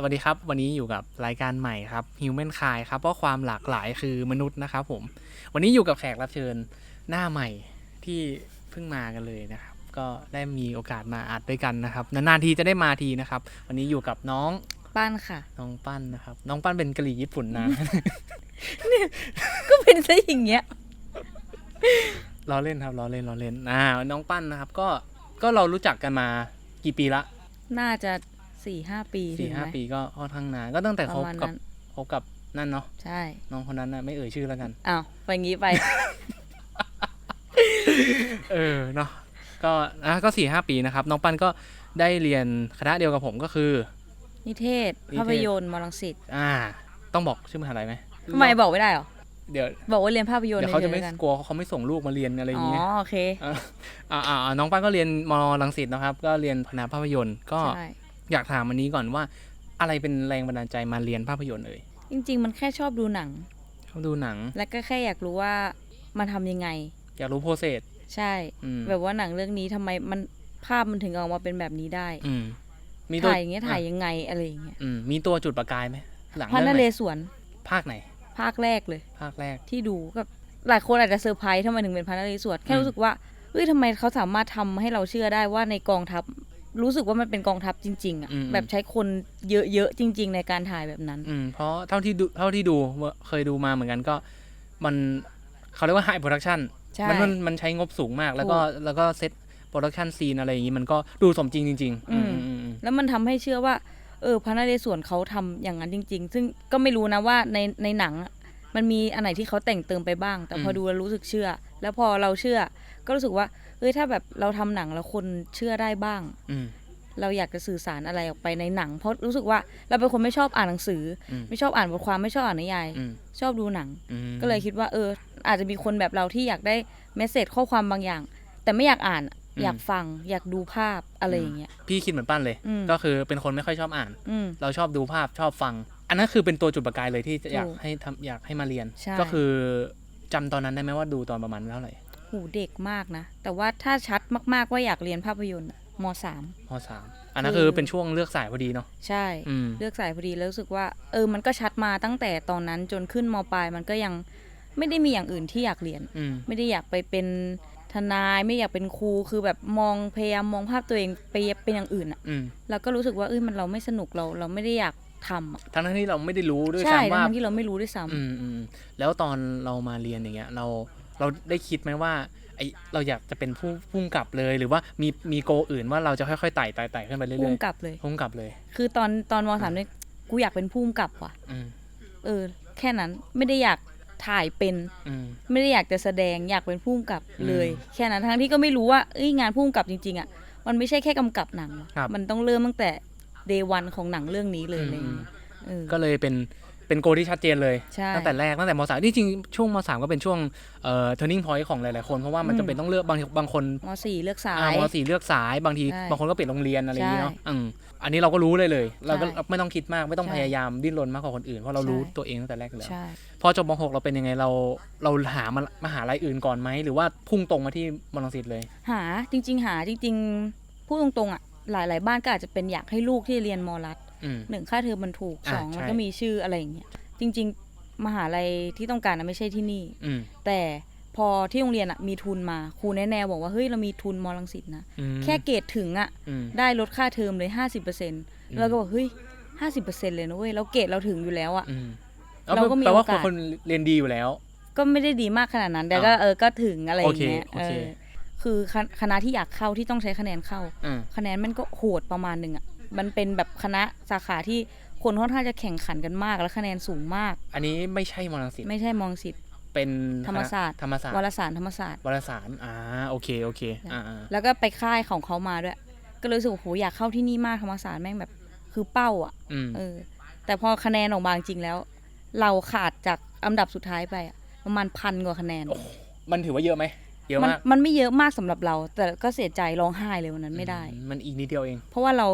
สวัสดีครับ วันนี้อยู่กับรายการใหม่ครับ Human k i ครับเพราะความหลากหลายคือมนุษย์นะครับผมวันนี้อยู่กับแขกรับเชิญหน้าใหม่ที่เพิ่งมากันเลยนะครับ ก็ได้มีโอกาสมาอัดด้วยกันนะครับนานๆทีจะได้มาทีนะครับ วันนี้อยู่กับน้องปั้นค่ะ น้องปั้นนะครับ น้องปั้นเป็นกะหรี่ญี่ปุ่นนะก็เป็นซะอย่างเงี้ยล้อเล่นครับล้อเล่นล้อเล่นอ่าน้องปั้นนะครับ ก็ก็เรารู้จักกันมากี่ปีละ น่าจะ สี่ห้าปีถึสี่งห้าไหมปีก็ค่อนข้างนานก็ตั้งแต่ปคระบมาณกับนั้นคบกับนั่นเนาะใช่ น้องคนนั้นนะไม่เอ่ยชื่อแล้วกันอ้าวไปงี้ไป เออเนาะก็นะก็สี่ห้าปีนะครับ น้องปั้นก็ได้เรียนคณะเดียวกับผมก็คือ นิเทศนิเทศภาพยนตร์มอลังสิตอ่า ต้องบอกชื่อมหาลัยไหมทำไมบอกไม่ได้หรอเดี๋ยวบอกว่าเรียนภาพยนตร์เดี๋ยวเขาจะฉไม่ยๆแล้วกันกลัวเขาไม่ส่งลูกมาเรียนอะไรอย่างอ๋อเงี้ยโอเคอ่าอ่าอ่าน้องปั้นก็เรียนมอลังสิตนะครับ ก็เรียนคณะภาพยนตร์ก็ใช่ อยากถามอันนี้ก่อนว่า อะไรเป็นแรงบันดาลใจมาเรียนภาพยนตร์เอ่ยจริง ๆ มันแค่ชอบดูหนังเขาดูหนัง แล้วก็แค่อยากรู้ว่ามันทำยังไง อยากรู้โปรเซส ใช่ อืม แบบว่าหนังเรื่องนี้ทำไมมันภาพมันถึงออกมาเป็นแบบนี้ได้ อืมมีตัวถ่ายอย่างเงี้ยถ่ายยังไงอะไรอย่างเงี้ยอืมมีตัวจุดประกายไหมหลังพระเรื่นองไหเรนศวรภาคไหน ภาคแรกเลย ภาคแรก ที่ดูก็หลายคนอาจจะเซอร์ไพรส์ทำไมถึงเป็นพระนเรศวรแค่อืม รู้สึกว่าเอ้ยทำไมเขาสามารถทำให้เราเชื่อได้ว่าในกองทัพ รู้สึกว่ามันเป็นกองทัพจริง ๆอะแบบใช้คนเยอะๆจริง ๆ ในการถ่ายแบบนั้น อืมเพราะเท่าที่ดูเท่าที่ดูเคยดูมาเหมือนกันก็มันเขาเรียกว่าไฮโปรดักชันใช่ มันมันมันใช้งบสูงมาก แล้วก็ถูกแล้วก็เซตโปรดักชันซีนอะไรอย่างนี้มันก็ดูสมจริงจริงๆอืมอืม อืมอืมแล้วมันทำให้เชื่อว่า เออพระนเรศวรเขาทำอย่างนั้นจริง ๆ ซึ่งก็ไม่รู้นะว่าในในหนังอะมันมีอันไหนที่เขาแต่งเติมไปบ้าง แต่พอดูแล้วรู้สึกเชื่อ แล้วพอเราเชื่อ ก็รู้สึกว่า เอ้ยถ้าแบบเราทำหนังแล้วคนเชื่อได้บ้างอืมเราอยากจะสื่อสารอะไรออกไปในหนัง เพราะรู้สึกว่าเราเป็นคนไม่ชอบอ่านหนังสืออมไม่ชอบอ่านบทความไม่ชอบอ่านนิยายอืมชอบดูหนังอืมก็เลยคิดว่า เออ อาจจะมีคนแบบเราที่อยากได้เมสเซจข้อความบางอย่าง แต่ไม่อยากอ่านอยากฟังอยากดูภาพอะไรอย่างเงี้ยพี่คิดเหมือนปั้นเลยอืมก็คือเป็นคนไม่ค่อยชอบอ่านอืมเราชอบดูภาพชอบฟัง อันนั้นคือเป็นตัวจุดประกายเลยที่จะอยากถูกให้ทำอยากให้มาเรียนใช่ก็คือจำตอนนั้นได้ไหมว่าดูตอนประมาณเท่าไหร่ หูเด็กมากนะ แต่ว่าถ้าชัดมากๆว่าอยากเรียนภาพยนตร์อะมสาม มสามอันนั้นคือคือเป็นช่วงเลือกสายพอดีเนาะ ใช่ อืม เลือกสายพอดีแล้วรู้สึกว่า เออมันก็ชัดมาตั้งแต่ตอนนั้นจนขึ้นมปลายมันก็ยังไม่ได้มีอย่างอื่นที่อยากเรียน อืม ไม่ได้อยากไปเป็นทนายไม่อยากเป็นครูคือแบบมองพยายามมองภาพตัวเองไปเป็นอย่างอื่นอะอืม แล้วก็รู้สึกว่าเอ้ยมันเราไม่สนุกเราเราไม่ได้อยากทำอะทั้งที่เราไม่ได้รู้ด้วยใช่ซ้ำว่า ทั้งที่เราไม่รู้ด้วยซ้ำ อืมอืมแล้วตอนเรามาเรียนอย่างเงี้ย เรา เราได้คิดไหมว่าไอเราอยากจะเป็นผู้พุ่งกลับเลยหรือว่ามีมีโกอื่นว่าเราจะค่อยๆไต่ไต่ไต่ขึ้นไปเรื่อยๆพุ่งกลับเลยพุ่งกลับเลย คือตอนตอนมสามเนี่ยกูอยากเป็นผู้กำกับว่ะอืมเออ แค่นั้นไม่ได้อยากถ่ายเป็นอืมไม่ได้อยากจะแสดงอยากเป็นผู้กำกับเลยอืมแค่นั้นทั้งที่ก็ไม่รู้ว่าเอ้ยงานผู้กำกับจริงๆอะมันไม่ใช่แค่กำกับหนังหรอกครับมันต้องเริ่มตั้งแต่เดวันของหนังเรื่องนี้เลยอะไรอย่างเงี้ยเออก็เลยเป็น เป็นโกที่ชัดเจนเลย ใช่ตั้งแต่แรกตั้งแต่มสามที่จริงช่วงมสามก็เป็นช่วงเอ่อ turning point ของหลายๆคน เพราะว่ามันอืม จะเป็นต้องเลือกบางบางคนมสี่เลือกสาอ่ายมสี่เลือกสายบางที ใช่บางคนก็เปลี่ยนโรงเรียนอะไรอย่างนี้เนาะใช่อืมอันนี้เราก็รู้เลยเลย เราก็ใช่ไม่ต้องคิดมากไม่ต้องใช่พยายามดิ้นรนมากกว่าคนอื่นเพราะเราใช่รู้ตัวเองตั้งแต่แรกอยู่แล้ว ใช่ พอจบม .6 เราเป็นยังไงเราเราหามามาหาลัยอื่นก่อนไหมหรือว่าพุ่งตรงมาที่มอลังสิตเลย หาจริง ๆ หาจริง ๆ พูดตรงๆอะหลาย ๆ บ้านก็อาจจะเป็นอยากให้ลูกที่เรียนมรัฐอืม หนึ่งค่าเทอมมันถูกอ่าสองใช่มันก็มีชื่ออะไรอย่างเงี้ยจริง ๆ มหาลัยที่ต้องการนะไม่ใช่ที่นี่อืมแต่พอที่โรงเรียนอะมีทุนมาครูแน่ๆบอกว่าเฮ้ยเรามีทุนมอลังสิตนะอืมแค่เกรดถึงอะอืมได้ลดค่าเทอมเลยห้าสิบเปอร์เซ็นต์แล้วก็บอกเฮ้ยห้าสิบเปอร์เซ็นต์เลยนะเว้ยแล้วเกรดเราถึงอยู่แล้วอะอืมเราก็มีแปลว่าโอกาสคนเรียนดีอยู่แล้ว ก็ไม่ได้ดีมากขนาดนั้น แต่อ่าก็เออก็ถึงอะไรอย่างเงี้ยโอเคโอเคเออคือคณคณะที่อยากเข้าที่ต้องใช้คะแนนเข้าอืมคะแนนมันก็โหดประมาณหนึ่งอะ มันเป็นแบบคณะสาขาที่คนค่อนข้างจะแข่งขันกันมาก แล้วคะแนนสูงมาก อันนี้ไม่ใช่มอลังสิตไม่ใช่มองสิทธิ์เป็นธรรมศาสตร์ธรรมศาสตร์วารสารธรรมศาสตร์วารสารอ่าโอเคโอเคอ่าอ่าแล้วก็ไปค่ายของเขามาด้วย ก็เลยรู้สึกว่าโหอยากเข้าที่นี่มากธรรมศาสตร์แม่งแบบคือเป้าอะอืมเออ แต่พอคะแนนออกมาจริงๆแล้ว เราขาดจากอันดับสุดท้ายไปอะประมาณพันกว่าคะแนนมันถือว่าเยอะไหมเยอะมันมากมันไม่เยอะมากสำหรับเรา แต่ก็เสียใจร้องไห้เลยวันนั้นไม่ได้อืมันอีกนิดเดียวเอง เพราะว่าเรา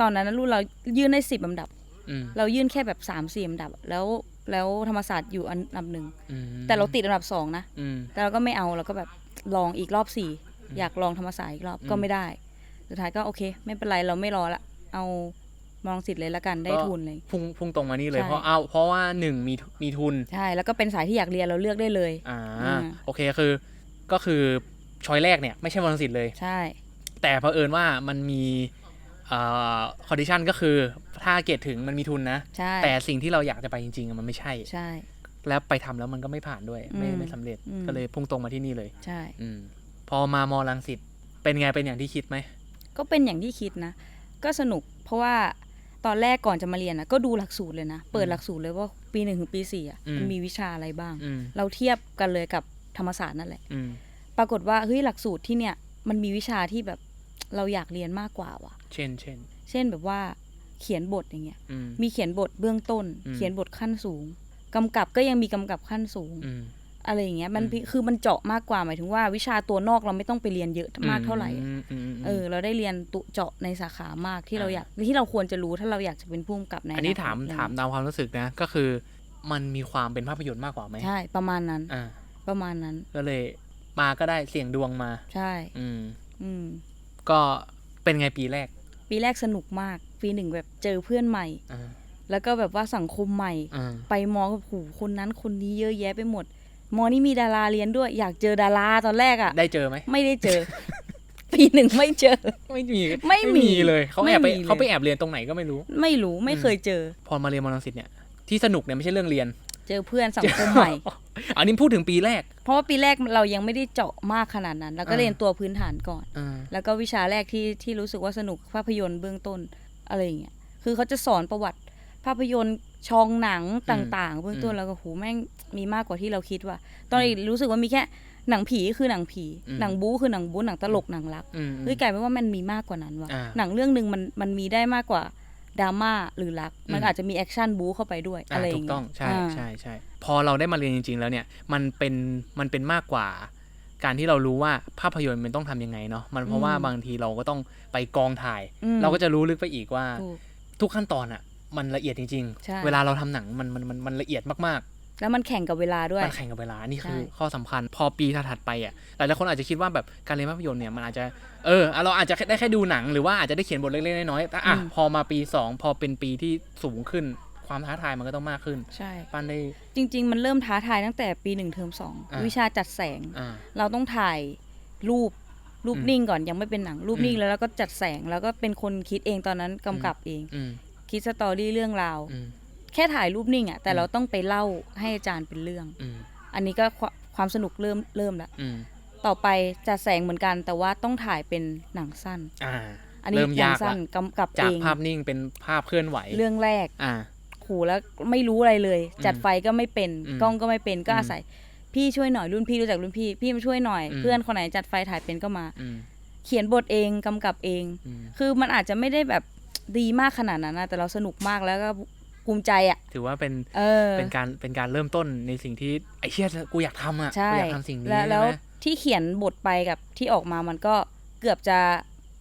ตอนนั้นนะรุ่นเรายื่นได้สิบอันดับ อืมเรายื่นแค่แบบสามสี่อันดับ แล้วแล้วธรรมศาสตร์อยู่อันดับหนึ่งอืมแต่เราติดอันดับสองนะ อืม แต่เราก็ไม่เอาเราก็แบบลองอีกรอบสี่อืมอยากลองธรรมศาสตร์อีกรอบอืมก็ไม่ได้ สุดท้ายก็โอเค ไม่เป็นไรเราไม่รอละ เอามองสิทธิ์เลยละกันได้ก็ ทุนเลย พุ่งพุ่งตรงมานี่เลยใช่ เพราะเอาเพราะว่าหนึ่งมีมีทุน ใช่ แล้วก็เป็นสายที่อยากเรียนเราเลือกได้เลย อ่าอืม โอเคคือก็คือชอยแรกเนี่ยไม่ใช่มอลังสิตเลย ใช่ แต่เผอิญว่ามันมีเอ่อ คอนดิชันก็คือถ้าเกรดถึงมันมีทุนนะใช่แต่สิ่งที่เราอยากจะไปจริงๆอะมันไม่ใช่ใช่ แล้วไปทำแล้วมันก็ไม่ผ่านด้วย ไม่อืมไม่สำเร็จอืมก็เลยพุ่งตรงมาที่นี่เลย ใช่อืมพอมามอลังสิตเป็นไงเป็นอย่างที่คิดไหมก็เป็นอย่างที่คิดนะ ก็สนุกเพราะว่าตอนแรกก่อนจะมาเรียนนะก็ดูหลักสูตรเลยนะ เปิดหลักสูตรเลยว่าปีหนึ่งถึงปีสี่อะมันมีวิชาอะไรบ้างอืมเราเทียบกันเลยกับธรรมศาสตร์นั่นแหละอืมปรากฏว่าเฮ้ยหลักสูตรที่เนี่ยมันมีวิชาที่แบบเราอยากเรียนมากกว่าว่ะ เช่นเช่นเช่นแบบว่าเขียนบทอย่างเงี้ยอืม มีเขียนบทเบื้องต้น อืม เขียนบทขั้นสูงกำกับก็ยังมีกำกับขั้นสูง อืม อะไรอย่างเงี้ยมันอืม คือมันเจาะมากกว่าหมายถึงว่าวิชาตัวนอกเราไม่ต้องไปเรียนเยอะมากเท่าไหร่อะอืมอืมม เออเราได้เรียนตุเจาะในสาขามากที่เราอ่า อยากที่เราควรจะรู้ถ้าเราอยากจะเป็นผู้กำกับในอันนี้คตถามอะไรถามตามความรู้สึกนะ ก็คือมันมีความเป็นภาพยนตร์มากกว่าไหมใช่ประมาณนั้นอ่า ประมาณนั้น ก็เลยมาก็ได้เสี่ยงดวงมา ใช่ อืม อืม ก็เป็นไงปีแรก ปีแรกสนุกมาก ปีหนึ่งแบบเจอเพื่อนใหม่อ่าแล้วก็แบบว่าสังคมใหม่อ่าไปมอกับหูคนนั้นคนนี้เยอะแยะไปหมด มอนี่มีดาราเรียนด้วย อยากเจอดาราตอนแรกอะ่ะ ได้เจอไหม ไม่ได้เจอ ปีหนึ่งไม่เจอ ไม่มี ไม่มีเลยเขาแอบไปไม่มีเลยเขาไปแอบเรียนตรงไหนก็ไม่รู้ ไม่รู้ไม่เคยเจอ พอมาเรียนมอลังสิตเนี่ยที่สนุกเนี่ยไม่ใช่เรื่องเรียน เจอเพื่อนสังคมใหม่ อันนี้พูดถึงปีแรก เพราะว่าปีแรกเรายังไม่ได้เจาะมากขนาดนั้น แล้วก็อ่าเรียนตัวพื้นฐานก่อนอ่าแล้วก็วิชาแรกที่ที่รู้สึกว่าสนุกภาพยนตร์เบื้องต้นอะไรอย่างเงี้ย คือเขาจะสอนประวัติภาพยนตร์ชองหนังต่าง ๆ เบื้องต้นแล้วก็โหแม่งมีมากกว่าที่เราคิดว่า ตอนนี้รู้สึกว่ามีแค่หนังผีคือหนังผี หนังบู๊คือหนังบู๊หนังตลกหนังรักอืมเฮ้ยกลายเป็นว่ามันมีมากกว่านั้นว่ะอ่าหนังเรื่องหนึ่งมันมันมีได้มากกว่า ดราม่าหรือรัก มันอืมอาจจะมีแอคชั่นบู๊เข้าไปด้วยอ่าอะไรอถูย่างกเงี้ยต้องใช่อ่าใช่ใช่พอเราได้มาเรียนจริง ๆ แล้วเนี่ยมันเป็นมันเป็นมากกว่า การที่เรารู้ว่าภาพยนตร์มันต้องทำยังไงเนาะมันเพราะว่าบางทีเราก็ต้องไปกองถ่ายอืมเราก็จะรู้ลึกไปอีกว่าถูกทุกขั้นตอนอะมันละเอียดจริงใช่ๆเวลาเราทำหนังมันมันมันมันละเอียดมาก แล้วมันแข่งกับเวลาด้วๆยมันแข่งกับเวลา นี่คือใช่ข้อสำคัญ พอปีถัดๆไปอะหลายๆคนอาจจะคิดว่าแบบการเรียนภาพยนตร์เนี่ยมันอาจจะ เออ เราอาจจะได้แค่ดูหนัง หรือว่าอาจจะได้เขียนบทเล็กๆน้อยๆแต่อะพอมาปีสองพอเป็นปีที่สูงขึ้น ความท้าทายมันก็ต้องมากขึ้น ใช่ ปั้นได้ จริง ๆ มันเริ่มท้าทายตั้งแต่ปีหนึ่งเทอมสองอ่าวิชาจัดแสงอ่าเราต้องถ่ายรูปรูปอืมนิ่งก่อนยังไม่เป็นหนังรูปอืมนิ่งแล้วเราก็จัดแสงแล้วก็เป็นคนคิดเองตอนนั้นกำกับเองอืมคิดสตอรี่เรื่องราวอืม แค่ถ่ายรูปนิ่งอะแต่อืมเราต้องไปเล่าให้อาจารย์เป็นเรื่องอืมอันนี้ก็ควความสนุกเริ่มเริ่มแล้วอืมต่อไปจัดแสงเหมือนกัน แต่ว่าต้องถ่ายเป็นหนังสั้นอ่าอันนี้เริ่มหนัยากสั้ละนกำกับจากเองภาพนิ่งเป็นภาพเคลื่อนไหว เรื่องแรกอ่าโหแล้วไม่รู้อะไรเลยอืมจัดไฟก็ไม่เป็นอืมกล้องก็ไม่เป็นก็อืมอาศัย พี่ช่วยหน่อยรุ่นพี่รู้จักรุ่นพี่ พี่มาช่วยหน่อยอืมเพื่อนคนไหนจัดไฟถ่ายเป็นก็มาอืมเขียนบทเองกำกับเองอืมคือมันอาจจะไม่ได้แบบดีมากขนาดนั้นนะแต่เราสนุกมากแล้วก็ ภูมิใจอะ ถือว่าเป็นเออเป็นการเป็นการเริ่มต้นในสิ่งที่ไอ้เชี่ยกูอยากทำอะใช่กูอยากทำสิ่งนี้แล้วใช่แล้วไหมที่เขียนบทไปกับที่ออกมามันก็เกือบจะ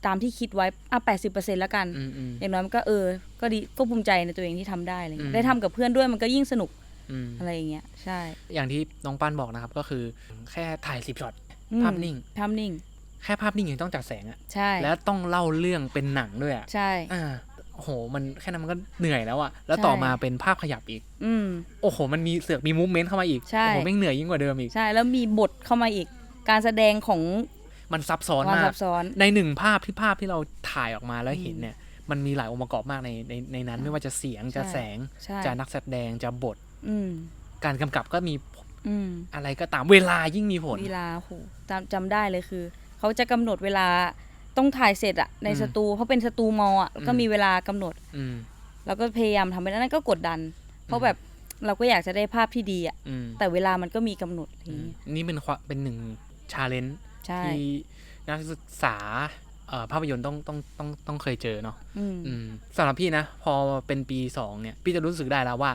ตามที่คิดไว้อะแปดสิบเปอร์เซ็นต์แล้วกันอืมอืมอย่างน้อยมันก็เออ ก็ดีก็ภูมิใจในตัวเองที่ทำได้อะไรเงี้อืยมได้ทำกับเพื่อนด้วยมันก็ยิ่งสนุกอืมอะไรอย่างเงี้ยใช่ อย่างที่น้องปั้นบอกนะครับก็คือแค่ถ่ายสิบช็อตอืมภาพนิ่งภาพนิ่ง แค่ภาพนิ่งยังต้องจัดแสงอะใช่แล้วต้องเล่าเรื่องเป็นหนังด้วยอะใช่อ่า โอ้โห มันแค่นั้นมันก็เหนื่อยแล้วอะแล้วใช่ต่อมาเป็นภาพขยับอีก อืมโอ้โห มันมีเสือกมีมูฟเมนต์เข้ามาอีกใช่โอ้โหแม่งเหนื่อยยิ่งกว่าเดิมอีก ใช่ แล้วมีบทเข้ามาอีก การแสดงของ มันซับซ้อนความมาซักบซ้อนในหนึ่งภาพที่ภาพที่เราถ่ายออกมาแล้วอืมเห็นเนี่ย มันมีหลายองค์ประกอบมากในในในนั้น ไม่ว่าจะเสียง จะใช่แสงใช่จะนักแสดง จะบท อืมการกำกับก็มีอืมอะไรก็ตาม เวลายิ่งมีผล เวลาโหจำจำได้เลยคือ เขาจะกำหนดเวลา ต้องถ่ายเสร็จอะในอืมสตูเพราะเป็นสตูมออะอืมก็มีเวลากำหนด อืมแล้วก็พยายามทำไปแล้วนั่นก็กดดัน เพอืราะมแบบเราก็อยากจะได้ภาพที่ดีอะอืมแต่เวลามันก็มีกำหนดอะไรออืย่างมเงี้ยนี่เป็นความเป็นหนึ่งชาเลนจ์ใช่ที่นักศึกษาเอ่อภาพยนตร์ต้องต้องต้องต้องเคยเจอเนาะอืมอืมสำหรับพี่นะ พอเป็นปีสองเนี่ย พี่จะรู้สึกได้แล้วว่า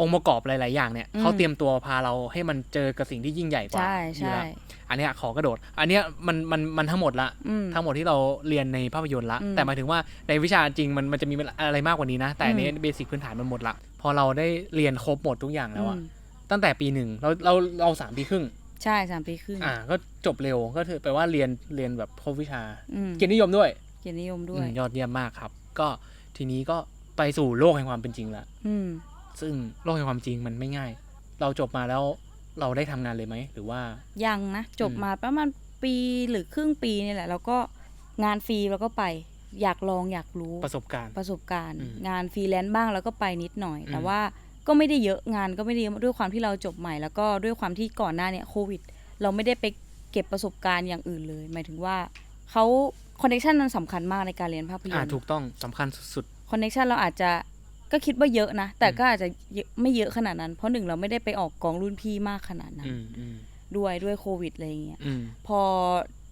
องค์ประกอบหลาย ๆ อย่างเนี่ยอืมเขาเตรียมตัวพาเราให้มันเจอกับสิ่งที่ยิ่งใหญ่กว่าใช่อยู่ใช่แล้วอันเนี้ยขอกระโดด อันเนี้ยมันมันมันทั้งหมดละอืมทั้งหมดที่เราเรียนในภาพยนตร์ละอืมแต่หมายถึงว่าในวิชาจริงมันมันจะมีอะไรมากกว่านี้นะ แต่อันนี้อืมเบสิกพื้นฐานมันหมดละ พอเราได้เรียนครบหมดทุกอย่างแล้วอะอืมตั้งแต่ปีหนึ่งเราเราเราสามปีครึ่งใช่สามปีครึ่งอ่าก็จบเร็วก็ถือแปลว่าเรียนเรียนแบบครบวิชาอืมเกียรตินิยมด้วยเกียรตินิยมด้วอืยมยอดเยี่ยมมากครับ ก็ทีนี้ก็ไปสู่โลกแห่งความเป็นจริงละอืม ซึ่งโลกแห่งความจริงมันไม่ง่าย เราจบมาแล้วเราได้ทำงานเลยไหม หรือว่ายังนะ จบอืมมาประมาณปีหรือครึ่งปีนี่แหละ แล้วก็งานฟรีแล้วก็ไป อยากลองอยากรู้ประสบการณ์ประสบการณ์อืมงานฟรีแลนซ์บ้างแล้วก็ไปนิดหน่อยอืมแต่ว่าก็ไม่ได้เยอะงานก็ไม่ได้เยอะด้วยความที่เราจบใหม่ แล้วก็ด้วยความที่ก่อนหน้าเนี่ยโควิด เราไม่ได้ไปเก็บประสบการณ์อย่างอื่นเลย หมายถึงว่าเขาคอนเนคชันมันสำคัญมากในการเรียนภาพยอ่านตร์ถูกต้องสำคัญสุดคอนเนคชันเราอาจจะ ก็คิดว่าเยอะนะ แต่อืมก็อาจจะเยอะไม่เยอะขนาดนั้น เพราะหนึ่งเราไม่ได้ไปออกกองรุ่นพี่มากขนาดๆนั้นอืมอืมด้วยด้วยโควิดอะไรอย่างเงี้ยอืมพอ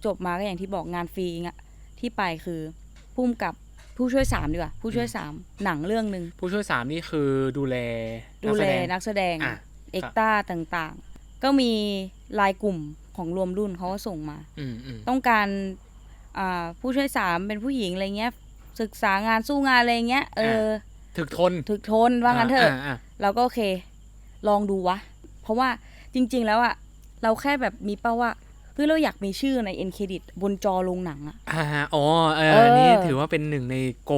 จบมาก็อย่างที่บอกงานฟรีอะที่ไปคือพุ่มกับผู้ช่วยสามดีกว่า ผู้ช่วยสามหนังเรื่องหนึ่งผู้ช่วยสามนี่คือดูแลดูแลนันักกแสแสดดงงอะเอ็กต้าต่างๆ ก็มีลายกลุ่มของรวมรุ่นเขาก็ส่งมาอืมอืมต้องการอ่าผู้ช่วยสามเป็นผู้หญิงอะไรเงี้ย ศึกษางานสู้งานอะไรเงี้ยเออ ถึกทนถึกทนว่างั้นเถอะอ่าเราก็โอเค ลองดูวะ เพราะว่าจริง ๆ แล้วอะเราแค่แบบมีเป้าว่าเฮ้ยเราอยากมีชื่อในเอ็นเครดิตบนจอโรงหนังอะอ่าอ่าอ๋อเอเอออนี่ถือว่าเป็นหนึ่งในโก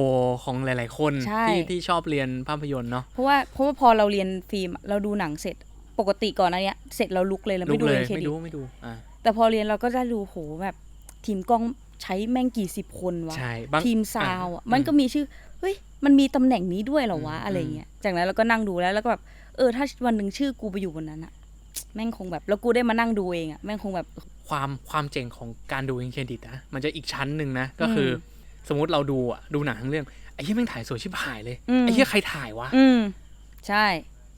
ของหลาย ๆ คนใช่ที่ที่ชอบเรียนภาพยนตร์เนาะเพราะว่าเพราะว่าพอเราเรียนฟิล์มอะเราดูหนังเสร็จปกติก่อนหนะเนี้ยเสร็จเราลุกเลยเราลุไม่กดูเลยเอ็นเครไม่ดิตดูไม่ดูอ่าแต่พอเรียนเราก็จะดูโหแบบทีมกล้องใช้แม่งกี่สิบคนวะใช่บางทีมซาวด์อะอ่ามัมันก็มีชื่อ เฮ้ยมันมีตำแหน่งนี้ด้วยเหรอวะอืมอะไรเงี้ยจากนั้นเราก็นั่งดูแล้วแล้วก็แบบเออ ถ้าวันหนึ่งชื่อกูไปอยู่บนนั้นอะแม่งคงแบบแล้วกูได้มานั่งดูเองอะแม่งคงแบบความความเจ๋งของการดูเองเครดิตนะมันจะอีกชั้นหนึ่งนะก็คืออมสมมติเราดูอะดูหนังทั้งเรื่องไอ้ที่แม่งถ่ายสวยชิบหายเลยอืมไอ้ที่ใครถ่ายวะอืมใช่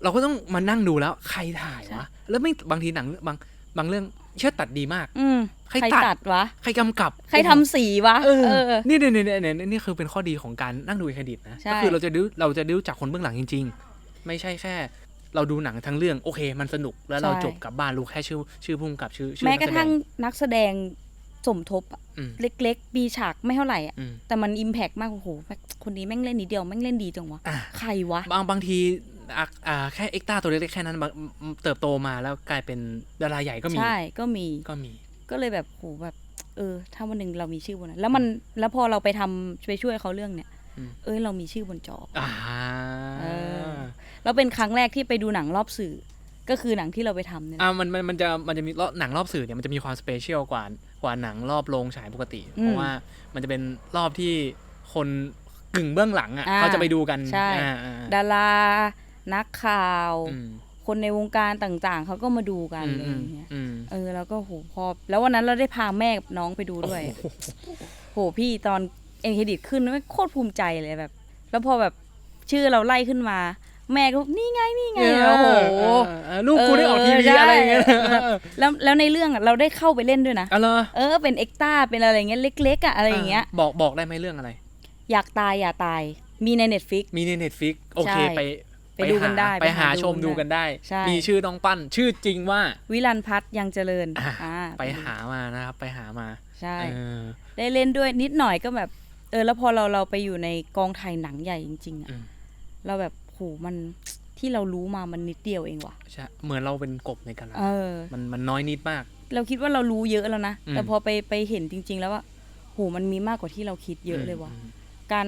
เราก็ต้องมานั่งดูแล้วใครถ่ายวะแล้วไม่บางทีหนังบางบางเรื่อง เชื่อตัดดีมาก อืมใครใครตัดตัดวะ ใครกำกับใครทำสีวะ เออเออ นี่เนี่ยเนี่ยเนี่ยเนี่ยนี่คือเป็นข้อดีของการนั่งดูเครดิตนะใช่ ก็คือเราจะดูเราจะดูจากคนเบื้องหลังจริง ๆ ไม่ใช่แค่ เราดูหนังทั้งเรื่องโอเค มันสนุกแล้วเราจบกลับบ้านรู้แค่ชื่อชื่อพุ่มกับชื่อชื่อแม้นักระแสดทั่งนักแสดงสมทบอะอืมเล็กๆ มีฉากไม่เท่าไหร่อะอืมแต่มันอิมแพกมากโอ้โหแบบคนนี้แม่งเล่นนิดเดียวแม่งเล่นดีจังวะ อะ ใครวะ บางบางที อะอ่าแค่เอ็กต้าตัวเล็กๆแค่นั้นบางเติบโตมาแล้วกลายเป็นดาราใหญ่ก็มี ใช่ก็มีก็มี ก็เลยแบบโหแบบ เออ ถ้าวันหนึ่งเรามีชื่อบนนั้นแล้วมันแล้วพอเราไปทำไปช่วยเขาเรื่องเนี้ยอืมเอ้ยเรามีชื่อบนจออ่าเออแล้วเป็นครั้งแรกที่ไปดูหนังรอบสื่อ ก็คือหนังที่เราไปทำเนี่ยอ่ามันมันมันจะมันจะมีรอบหนังรอบสื่อเนี่ยมันจะมีความสเปเชียลกว่ากว่าหนังรอบโรงฉายปกติ เพราะว่ามันจะเป็นรอบที่คนกึ่งเบื้องหลังอะเขาจะไปดูกันใช่อ่าอ่าดารา นักข่าวอืมคนในวงการต่างๆ เขาก็มาดูกันอืมอะไรอือมย่างเงี้ยอืมเออแล้วก็โหพอแล้ววันนั้นเราได้พาแม่กับน้องไปดูด้วยโหพี่ตอนเอ็นเครดิตขึ้นไม่โคตรภูมิใจเลยแบบ แล้วพอแบบชื่อเราไล่ขึ้นมา แม่ก็นี่ไงนี่ไงแล้วโหเออเออลูกกูได้ออกทีวีเออใช่อะไรอย่างเงี้ยเออแล้วแล้วในเรื่องอะเราได้เข้าไปเล่นด้วยนะอ๋อเหรอเออเป็นเอ็กต้าเป็นอะไรอย่างเงี้ยเล็ก ๆอะอะไรอย่างเงี้ยบอกบอกได้ไหมเรื่องอะไร อยากตายอย่าตายมีในเน็ตฟิกมีในเน็ตฟิกโอเคใช่ไป ไปดูกันได้ไปหาไปหาชมดูดูกักันนได้ใช่มีชื่อน้องปั้นชื่อจริงว่า วิรันพัฒน์ยังเจริญอะอ่าไปหามานะครับไปหามาใช่เออได้เล่นด้วยนิดหน่อยก็แบบ เออแล้วพอเราเราไปอยู่ในกองถ่ายหนังใหญ่จริง ๆอะอืมเราแบบโหมันที่เรารู้มามันนิดเดียวเองว่ะใช่เหมือนเราเป็นกบในกันละเออมันมันน้อยนิดมาก เราคิดว่าเรารู้เยอะแล้วนะอืมแต่พอไปไปเห็นจริง ๆ แล้วว่าโหมันมีมากกว่าที่เราคิดเยอะเลยว่ะมการ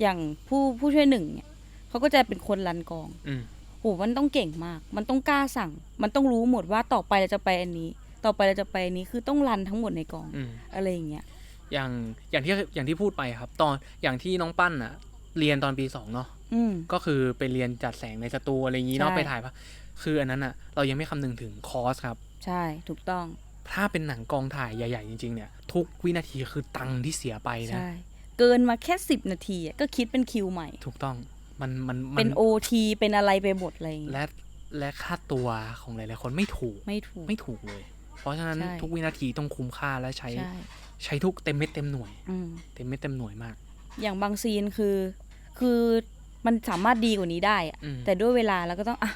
อย่างผู้ผู้ช่วยหนึ่งเนี่ย เขาก็จะเป็นคนรันกองอืม โหมันต้องเก่งมาก มันต้องกล้าสั่ง มันต้องรู้หมดว่าต่อไปเราจะไปอันนี้ ต่อไปเราจะไปอันนี้คือต้องรันทั้งหมดในกอง อืม อะไรอย่างเงี้ย อย่างอย่างที่อย่างที่พูดไปครับ ตอนอย่างที่น้องปั้นอะเรียนตอนปีสองเนาะอืม ก็คือไปเรียนจัดแสงในสตูอะไรอย่างนี้เนาะใช่ ไปถ่ายปะคืออันนั้นอะเรายังไม่คำนึงถึงคอสครับ ใช่ถูกต้อง ถ้าเป็นหนังกองถ่ายใหญ่ ๆ จริง ๆ เนี่ย ทุกวินาทีคือตังค์ที่เสียไปนะ ใช่ เกินมาแค่สิบนาทีอะก็คิดเป็นคิวใหม่ ถูกต้อง มันมันมัเป็นโอทีเป็นอะไรไปหมดอะไรอย่างเงี้ยและและค่าตัวของหลายๆคนไม่ถูกไม่ถูก ไม่ถูกเลย เพราะฉะนั้นใช่ ทุกวินาทีต้องคุ้มค่าและใช้ ใช่ใช้ทุกเต็มเม็ดเต็มหน่วย อืม เต็มเม็ดเต็มหน่วยมาก อย่างบางซีนคือ คือมันสามารถดีกว่านี้ได้อะอืม แต่ด้วยเวลาเราก็ต้องอะ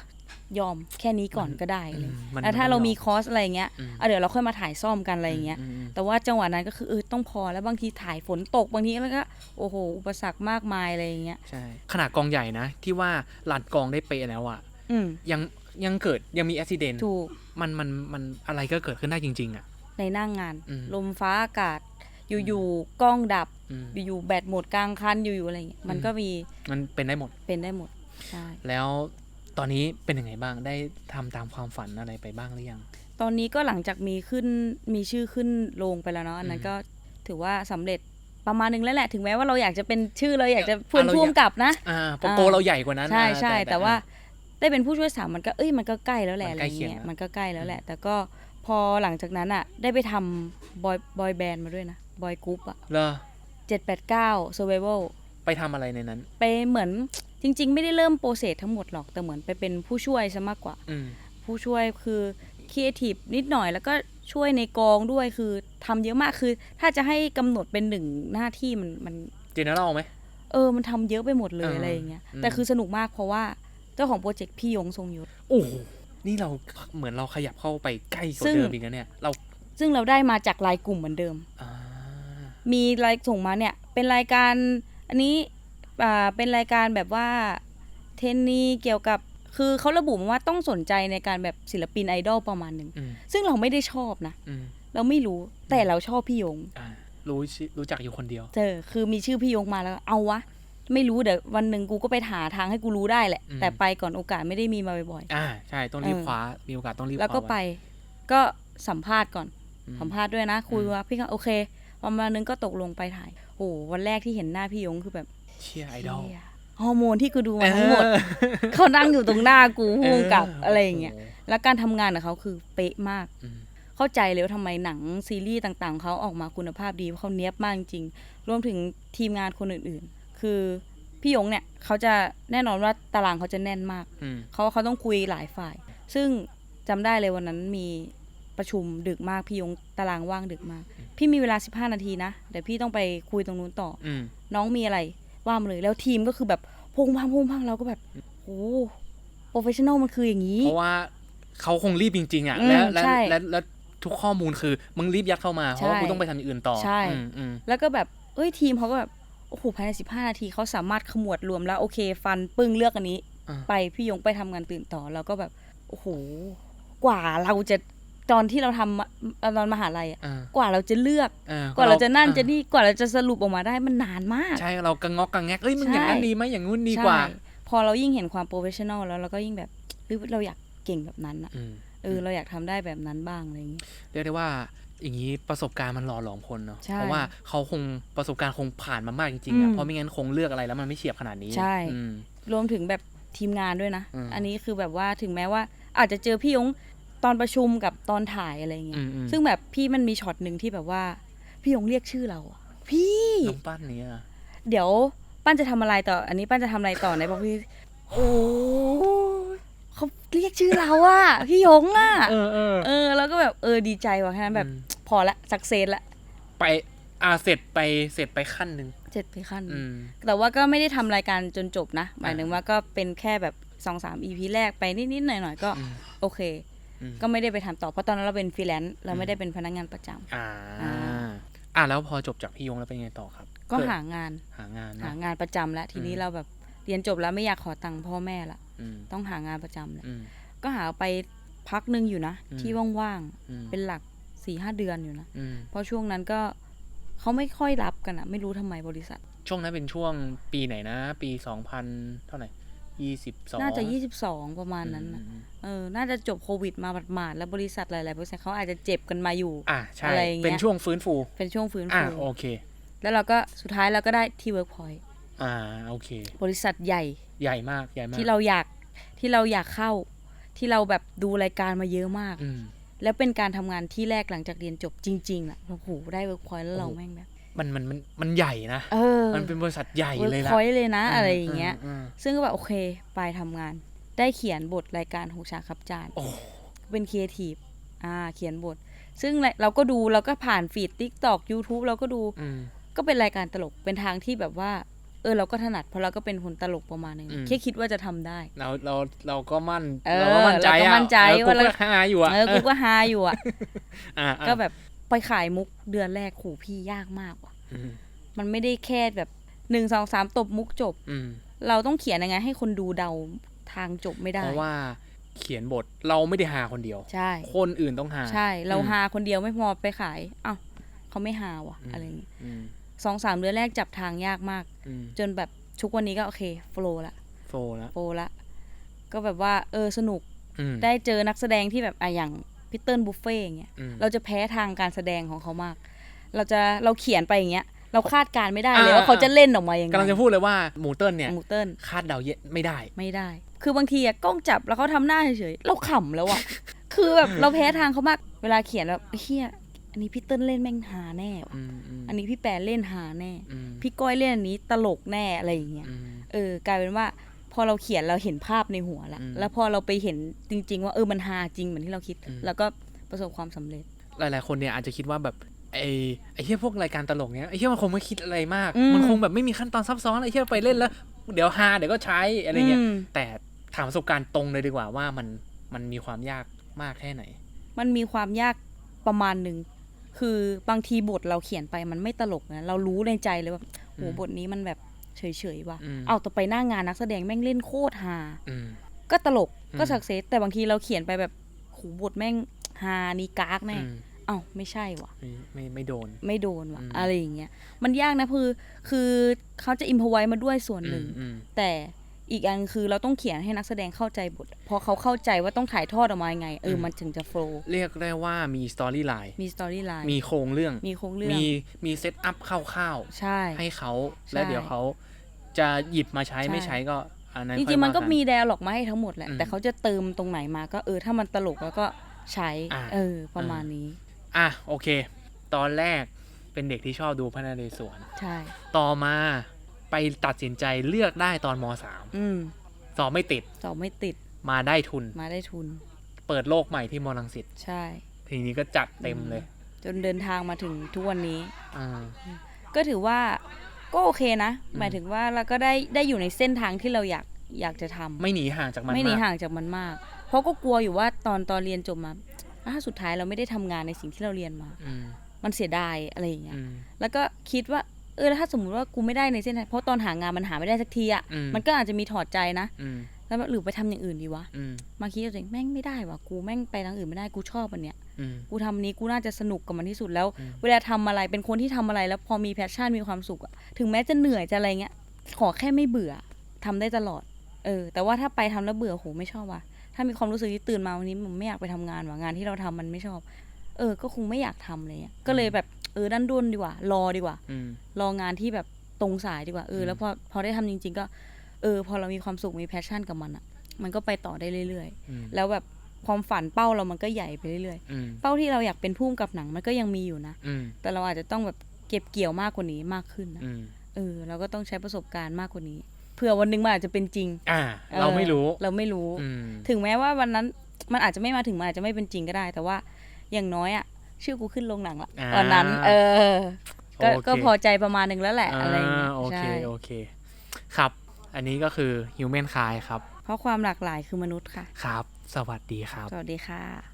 ยอมแค่นี้ก่อนก็ได้อะไรอืมมันแล้วถ้ามันเราต้องยอมมีคอร์สอะไรอย่างเงี้ยอืมอะเดี๋ยวเราค่อยมาถ่ายซ่อมกันอะไรอย่างเงี้ยมมแต่ว่าจังหวะนั้นก็คือเออต้องพอแล้วบางทีถ่ายฝนตกบางทีแล้วก็โอ้โหอุปสรรคมากมายอะไรอย่างเงี้ย ใช่ ขนาดกองใหญ่นะ ที่ว่าหลัดกองได้เป๊ะแล้วอะอืมยังยังเกิดยังมีอุบิเหตุถูกมันมันมันอะไรก็เกิดขึ้นได้จริง ๆอะในหน้างงานอืมลมฟ้าอากาศอยู่ๆกล้องดับอืมอยู่ๆแบตหมดกลางคันอยู่ๆอะไรอย่างเงี้ยมันอืมก็มีมันเป็นได้หมดเป็นได้หมดใช่แล้ว ตอนนี้เป็นยังไงบ้างได้ทำตามความฝันอะไรไปบ้างหรือยัง ตอนนี้ก็หลังจากมีขึ้นมีชื่อขึ้นลงไปแล้วเนาะอันนั้นอืมก็ถือว่าสำเร็จประมาณนึงแล้วแหละถึงแม้ว่าเราอยากจะเป็นชื่อเราอยากจะพูอะนเราพ่วงอยากกับนะอ่าโปอ่าโกเราใหญ่กว่านั้น ใช่อ่าใช่แต่ว่าได้เป็นผู้ช่วยสาวมันก็เอ้ยมันก็ใกล้แล้วแหละมันอะไรใกล้เคียงเงี้ยแล้วมันก็ใกล้แล้วแหละ แต่ก็พอหลังจากนั้นอะ ได้ไปทำบอยบอยแบนด์มาด้วยนะบอยกรุ๊ปอะเหรอเจ็ดแปดเก้า survival ไปทำอะไรในนั้น ไปเหมือน จริง ๆ ไม่ได้เริ่มโปรเซสทั้งหมดหรอกแต่เหมือนไปเป็นผู้ช่วยซะมากกว่าอืมผู้ช่วยคือครีเอทีฟนิดหน่อยแล้วก็ช่วยในกองด้วยคือทำเยอะมากคือ ถ้าจะให้กำหนดเป็นหนึ่งหน้าที่มันมันเจเนอเรลไหมเออมันทำเยอะไปหมดเลยอ่าอะไรอย่างเงี้ยอืมแต่คือสนุกมากเพราะว่าเจ้าของโปรเจกต์พี่ยงทรงยศโอ้โหนี่เราเหมือนเราขยับเข้าไปใกล้กว่าซึ่งเดิมอีกนะเนี่ยเราซึ่งเราได้มาจากไลน์กลุ่มเหมือนเดิมอ่ามีรายส่งมาเนี่ย เป็นรายการอันนี้อ่า เป็นรายการแบบว่าเทนนีเกี่ยวกับคือเขาระบุมาว่าต้องสนใจในการแบบศิลปินไอดอลประมาณหนึ่งอืมซึ่งเราไม่ได้ชอบนะอืมเราไม่รู้แต่เราชอบพี่ยงอ่ารู้ชื่อรู้จักอยู่คนเดียว เจอคือมีชื่อพี่ยงมาแล้วเอาวะไม่รู้เดี๋ยววันหนึ่งกูก็ไปหาทางให้กูรู้ได้แหละอืมแต่ไปก่อนโอกาสไม่ได้มีมาบ่อยอ่าใช่ต้องรีบเออคว้ามีโอกาสต้องรีบๆแล้วก็คาไปว้ก็สัมภาษณ์ก่อนอืมสัมภาษณ์ด้วยนะคุยว่าพี่ก็โอเคประมาณนึงก็ตกลงไปถ่ายโอ้วันแรกที่เห็นหน้าพี่ยงคือแบบ เชียร์ไอดอลเหี้ยฮอร์โมนที่กูดูมาทั้งหมดเขานั่งอยู่ตรงหน้ากูพูงกับอะไรอย่างเงี้ยแล้วการทำงานของเขาคือเป๊ะมากอืมเข้าใจเลยว่าทำไมหนังซีรีส์ต่างๆเขาออกมาคุณภาพดีเพราะเขาเนี้ยบมากจริงๆรวมถึงทีมงานคนอื่นๆ คือพี่ยงเนี่ยเขาจะแน่นอนว่าตารางเขาจะแน่นมากอืมเขาเขาต้องคุยหลายฝ่าย ซึ่งจำได้เลยวันนั้นมีประชุมดึกมากพี่ยงตารางว่างดึกมาก พี่มีเวลา 15 นาทีนะเดี๋ยวพี่ต้องไปคุยตรงนู้นต่ออืมน้องมีอะไร ว่ามาเลยแล้วทีมก็คือแบบพุ่งพังพุ่งพังเราก็แบบโอ้โปรเฟชชั่นอลมันคืออย่างนี้ เพราะว่าเขาคงรีบจริง ๆ อะอืมแล้วและใช่และและทุกข้อมูลคือมึงรีบยัดเข้ามา เพราะว่าใช่กูต้องไปทำอย่างอื่นต่อใช่อืมอืมแล้วก็แบบเอ้ยทีมเขาก็แบบโอ้โหภายใน15นาทีเขาสามารถขมวดรวมแล้วโอเค ฟันปึ้งเลือกอันนี้อ่าไปพี่ยงไปทำงานตื่นต่อ แล้วก็แบบโอ้โหกว่าเราจะ ตอนที่เราทำอะตอนมหาลัยอะอ่ากว่าเราจะเลือกอ่ากว่าเราจะนั่นอ่จะนี่กว่าเราจะสรุปออกมาได้มันนานมาก ใช่เรากังงอกกังแงกเอ้ยมึงใช่อย่างนั้นดีไหมอย่างงู้นดีกว่าใช่พอเรายิ่งเห็นความโปรเฟชชั่นอลแล้วเราก็ยิ่งแบบเฮ้ยเราอยากเก่งแบบนั้นอะอืมเออเราอยากทำได้แบบนั้นบ้างอะไรอย่างงี้เรียกได้ว่าอย่างนี้ประสบการณ์มันหล่อหลอมคนเนาะใช่เพราะว่าเขาคงประสบการณ์คงผ่านมามากจริงๆอะอืมเพราะไม่งั้นคงเลือกอะไรแล้วมันไม่เฉียบขนาดนี้ใช่อืมรวมถึงแบบทีมงานด้วยนะอืมอันนี้คือแบบว่าถึงแม้ว่าอาจจะเจอพี่ยง ตอนประชุมกับตอนถ่ายอะไรเงี้อืยมอืมซึ่งแบบพี่มันมีช็อตหนึ่งที่แบบว่า พี่ยงเรียกชื่อเราอะพี่น้องปั้นเนี้ยเดี๋ยวปั้นจะทำอะไรต่อ อันนี้ปั้นจะทำอะไรต่อในบอกพี่โอ้เขาเรียกชื่อเราอะพี่ยงอะเออเออเออแล้วก็แบบเออดีใจว่ะแค่นั้นแบบอืมพอละสักเซสละไปอ่าเสร็จไปเสร็จไปขั้นหนึ่งเจ็ดไปขั้นอืมแต่ว่าก็ไม่ได้ทำรายการจนจบนะหมายอ่าถึงว่าก็เป็นแค่แบบสองสามอีพีแรกไปนิดๆหน่อยๆก็อืมโอเคอืม ก็ไม่ได้ไปทำต่อเพราะตอนนั้นเราเป็นฟรีแลนซ์เราไม่ได้เป็นพนักงานประจำอ่าอ่าอ่าแล้วพอจบจากพี่ยงแล้วเป็นไงต่อครับ ก็เกิดหางานหางานหาเนาะงานประจำแล้วทีนี้อืมเราแบบเรียนจบแล้วไม่อยากขอตังค์พ่อแม่ละอืมต้องหางานประจำแล้วอืมก็หาไปพักหนึ่งอยู่นะอืมที่ว่างอืมๆเป็นหลักสี่ห้าเดือนอยู่นะอืมเพราะช่วงนั้นก็เขาไม่ค่อยรับกันอะไม่รู้ทำไมบริษัท ช่วงนั้นเป็นช่วงปีไหนนะ ปีสองพันเท่าไหร่ยี่สิบสองน่าจะ22ประมาณนั้นนะ เออ น่าจะจบโควิดมาหมาดๆแล้วบริษัทหลายๆบริษัทเขาอาจจะเจ็บกันมาอยู่ อ่าใช่อะไรอย่างเงี้ย เป็นช่วงฟื้นฟู เป็นช่วงฟื้นอ่าฟูโอเค แล้วเราก็สุดท้ายเราก็ได้ที่เวิร์กพอยต์อ่าโอเค บริษัทใหญ่ใหญ่มากใหญ่มากที่เราอยากที่เราอยากเข้า ที่เราแบบดูรายการมาเยอะมาก อืม แล้วเป็นการทำงานที่แรกหลังจากเรียนจบจริงๆอะโอ้โหได้เวิร์กพอยต์แล้วเราโอ้โห แม่งแบบมันมันมันมันใหญ่นะ เออมันเป็นบริษัทใหญ่เวิร์เลยกล่ะพอยต์เลยนะ อะไรอย่างเงี้ยอืมซึ่งก็แบบโอเคไปทำงาน ได้เขียนบทรายการหกฉากครับจานโอ้เป็นครีเอทีฟอ่าเขียนบท ซึ่งเราก็ดูเราก็ผ่านฟีดทิกตอก YouTube เราก็ดูอืมก็เป็นรายการตลกเป็นทางที่แบบว่า เออเราก็ถนัดเพราะเราก็เป็นคนตลกประมาณนึงอืมแค่คิดว่าจะทำได้ เราเราเราก็มั่นเออเราก็มั่นใจเราก็อะมั่นใจเออกูว่าเราก็หาอยู่อะเออกูก็ฮาอยู่อะอ่าอ่าก็แบบไปขายมุกเดือนแรกขู่พี่ยากมากว่ะอืมมันไม่ได้แค่แบบหนึ่งสองสามตบมุกจบอืมเราต้องเขียนยังไงให้คนดูเดา ทางจบไม่ได้ เพราะว่าเขียนบทเราไม่ได้หาคนเดียว ใช่ คนอื่นต้องหา ใช่ เราอืมฮาคนเดียวไม่พอไปขายอ้าวเขาไม่ฮาว่ะอืมอะไรอย่างเงี้ยอืมสองสามเดือนแรกจับทางยากมากอืมจนแบบทุกวันนี้ก็โอเคโฟล์ละโฟแล้วโฟล์ละ ก็แบบว่าเออสนุกอืมได้เจอนักแสดงที่แบบอะอย่างพีเติ้ลบุฟเฟ่อย่างเงี้ยอืมเราจะแพ้ทางการแสดงของเขามาก เราจะเราเขียนไปอย่างเงี้ย เราคาดการณ์ไม่ได้เลยอ่าว่าเขาจะเล่นออกมายังไงกำลังจะพูดเลยว่าหมูเติ้ลเนี่ยหมูเติ้ลคาดเดาเยอะไม่ได้ไม่ได้ คือบางทีอะกล้องจับแล้วเขาทำหน้าเฉยๆเราขำแล้วอะคือแบบเราแพ้ทางเขามากเวลาเขียนแบบเฮียอันนี้พี่เติ้ลเล่นแม่งหาแน่ว่ะอืมอืมอันนี้พี่แปรเล่นหาแน่อืมพี่ก้อยเล่นอันนี้ตลกแน่อะไรอย่างเงี้ยอืมเออกลายเป็นว่า พอเราเขียนเราเห็นภาพในหัวละอืมแล้วพอเราไปเห็นจริง ๆ ว่าเออมันฮาจริงเหมือนที่เราคิดอืมแล้วก็ประสบความสำเร็จ หลาย ๆ คนเนี่ยอาจจะคิดว่าแบบ ไอ้ไอ้เหี้ยพวกรายการตลกเนี้ยไอ้เหี้ยมันคงไม่คิดอะไรมาก อืมมันคงแบบไม่มีขั้นตอนซับซ้อนอะไรเหี้ยไปเล่นแล้ว เดี๋ยวฮาเดี๋ยวก็ใช้อะไรเงี้ยอืม แต่ถามประสบการณ์ตรงเลยดีกว่าว่ามันมันมีความยากมากแค่ไหน มันมีความยากประมาณหนึ่ง คือบางทีบทเราเขียนไปมันไม่ตลกนะ เรารู้ในใจเลยว่าโหอืมบทนี้มันแบบเฉยๆว่ะ อืม เอาแต่ไปหน้างานนักแสดงแม่งเล่นโคตรฮา อืม ก็ตลกอืมก็สักเซสแต่บางทีเราเขียนไปแบบโหบทแม่งฮานี่กากแน่ อืม เอ้าไม่ใช่ว่ะ ไม่ไม่ไม่โดน ไม่โดนว่ะ อืม อะไรอย่างเงี้ยมันยากนะคือคือเขาจะอิมพอไว้มาด้วยส่วนหนึ่ง อืมอืมแต่อีกอันคือเราต้องเขียนให้นักแสดงเข้าใจบทพอเขาเข้าใจว่าต้องถ่ายทอดออกมายังไงเอออืมมันถึงจะโฟล์เรียกได้ว่ามีสตอรี่ไลน์มีสตอรี่ไลน์มีโครงเรื่อง มีโครงเรื่อง มีมีเซตอัพคร่าวใช่ ๆให้เขาใช่แล้วเดี๋ยวเขาจะหยิบมาใช้ใช่ ไม่ใช้ก็อันนั้นจค่อยริงๆมันก็ว่ามีแดร์ล็อกมาให้ทั้งหมดแหละ อืมแต่เขาจะเติมตรงไหนมาก็เออถ้ามันตลกแล้วก็ใช้ อ่า เออ ประมาณนี้ อะโอเค ตอนแรกเป็นเด็กที่ชอบดูพระนเรศวร ใช่ ต่อมาไปตัดสินใจเลือกได้ตอนมสามอืมสอบไม่ติดสอบไม่ติดมาได้ทุน มาได้ทุน เปิดโลกใหม่ที่มอลังสิตใช่ ทีนี้ก็จัดเต็มเลย จนเดินทางมาถึงทุกวันนี้ อ่า ก็ถือว่าก็โอเคนะอืมหมายถึงว่าเราก็ได้ได้อยู่ในเส้นทางที่เราอยากอยากจะทำไม่หนีห่างจากมันไม่หนีมากห่างจากมันมาก เพราะก็กลัวอยู่ว่าตอนตอนเรียนจบมา ถ้าสุดท้ายเราไม่ได้ทำงานในสิ่งที่เราเรียนมาอืมมันเสียดายอะไรอย่างเงี้ยอืมแล้วก็คิดว่า เออแล้วถ้าสมมติว่ากูไม่ได้ในเส้นทางเพราะตอนหางานมันหาไม่ได้สักทีอะอืมมันก็อาจจะมีถอดใจนะอืมแล้วหรือไปทำอย่างอื่นดีวะอืมมาคิดตัวเองแม่งไม่ได้ว่ะกูแม่งไปทางอื่นไม่ได้กูชอบอันเนี้ยอืมกูทำอันนี้กูน่าจะสนุกกับมันที่สุดแล้วอืมเวลาทำอะไรเป็นคนที่ทำอะไรแล้วพอมีแพชชั่นมีความสุขอะถึงแม้จะเหนื่อยจะอะไรเงี้ย ขอแค่ไม่เบื่อทำได้ตลอด เออ แต่ว่าถ้าไปทำแล้วเบื่อโหไม่ชอบว่ะ ถ้ามีความรู้สึกที่ตื่นมาวันนี้มันไม่อยากไปทำงานว่ะงานที่เราทำมันไม่ชอบ เออ ก็คงไม่อยากทำเลยอะก็เลยแบบเออดันด้นดีกว่า รอดีกว่าอืมรองานที่แบบตรงสายดีกว่า เอออืมแล้วพอพอได้ทำจริง ๆ ก็ เออ พอเรามีความสุขมีแพชชั่นกับมันอะมันก็ไปต่อได้เรื่อยอืมๆแล้วแบบความฝันเป้าเรามันก็ใหญ่ไปเรื่อยอืมๆเป้าที่เราอยากเป็นผู้กำกับหนังมันก็ยังมีอยู่นะอืมแต่เราอาจจะต้องแบบเก็บเกี่ยวมากกว่านี้มากขึ้นนะอืมเออ เราก็ต้องใช้ประสบการณ์มากกว่านี้ เผื่อวันหนึ่งมันอาจจะเป็นจริง อ่า ออเราไม่รู้เราไม่รู้ อืมถึงแม้ว่าวันนั้นมันอาจจะไม่มาถึงมันอาจจะไม่เป็นจริงก็ได้ แต่ว่าอย่างน้อยอะชื่อกูขึ้นลงหนังละอ่าตอนนั้น เออ ก็โอเคก็พอใจประมาณหนึ่งแล้วแหละอะไรอย่างเงี้ยาโอเค ใช่โอเค ครับ อันนี้ก็คือ Human k i ครับ เพราะความหลากหลายคือมนุษย์ค่ะ ครับ สวัสดีครับ สวัสดีค่ะ